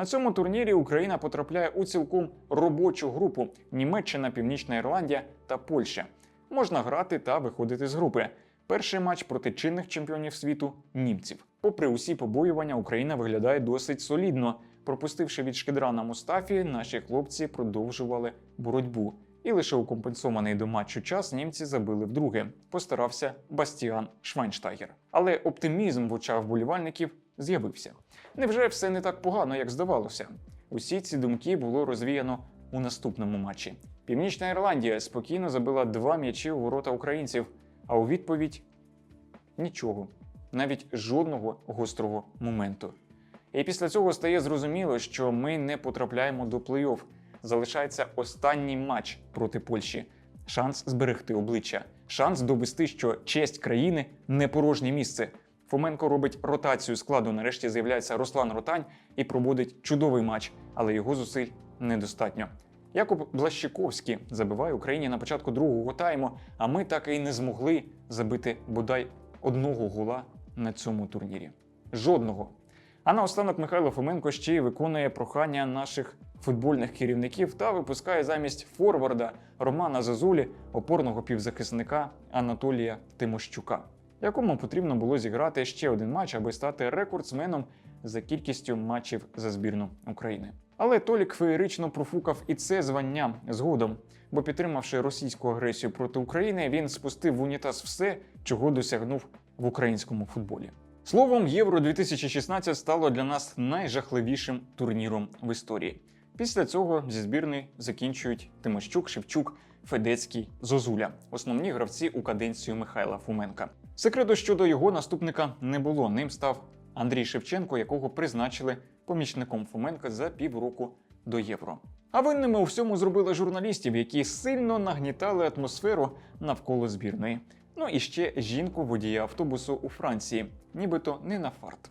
На цьому турнірі Україна потрапляє у цілком робочу групу Німеччина, Північна Ірландія та Польща. Можна грати та виходити з групи. Перший матч проти чинних чемпіонів світу німців. Попри усі побоювання, Україна виглядає досить солідно. Пропустивши від шкідра на Мустафі, наші хлопці продовжували боротьбу. І лише у компенсований до матчу час німці забили вдруге. Постарався Бастіан Швайнштайгер. Але оптимізм в очах вболівальників з'явився. Невже все не так погано, як здавалося? Усі ці думки було розвіяно у наступному матчі. Північна Ірландія спокійно забила два м'ячі у ворота українців, а у відповідь нічого, навіть жодного гострого моменту. І після цього стає зрозуміло, що ми не потрапляємо до плей-офф. Залишається останній матч проти Польщі. Шанс зберегти обличчя, шанс довести, що честь країни не порожнє місце. Фоменко робить ротацію складу. Нарешті з'являється Руслан Ротань і проводить чудовий матч, але його зусиль недостатньо. Якуб Блащиковський забиває Україні на початку другого тайму, а ми так і не змогли забити бодай одного гола на цьому турнірі. Жодного. А наостанок Михайло Фоменко ще й виконує прохання наших футбольних керівників та випускає замість форварда Романа Зазулі опорного півзахисника Анатолія Тимощука, якому потрібно було зіграти ще один матч, аби стати рекордсменом за кількістю матчів за збірну України. Але Толік феєрично профукав і це звання згодом, бо підтримавши російську агресію проти України, він спустив в унітаз все, чого досягнув в українському футболі. Словом, Євро 2016 стало для нас найжахливішим турніром в історії. Після цього зі збірної закінчують Тимощук, Шевчук, Федецький, Зозуля, основні гравці у каденцію Михайла Фоменка. Секрету щодо його наступника не було. Ним став Андрій Шевченко, якого призначили помічником Фоменка за півроку до євро. А винними у всьому зробили журналістів, які сильно нагнітали атмосферу навколо збірної. Ну і ще жінку водія автобусу у Франції, нібито не на фарт.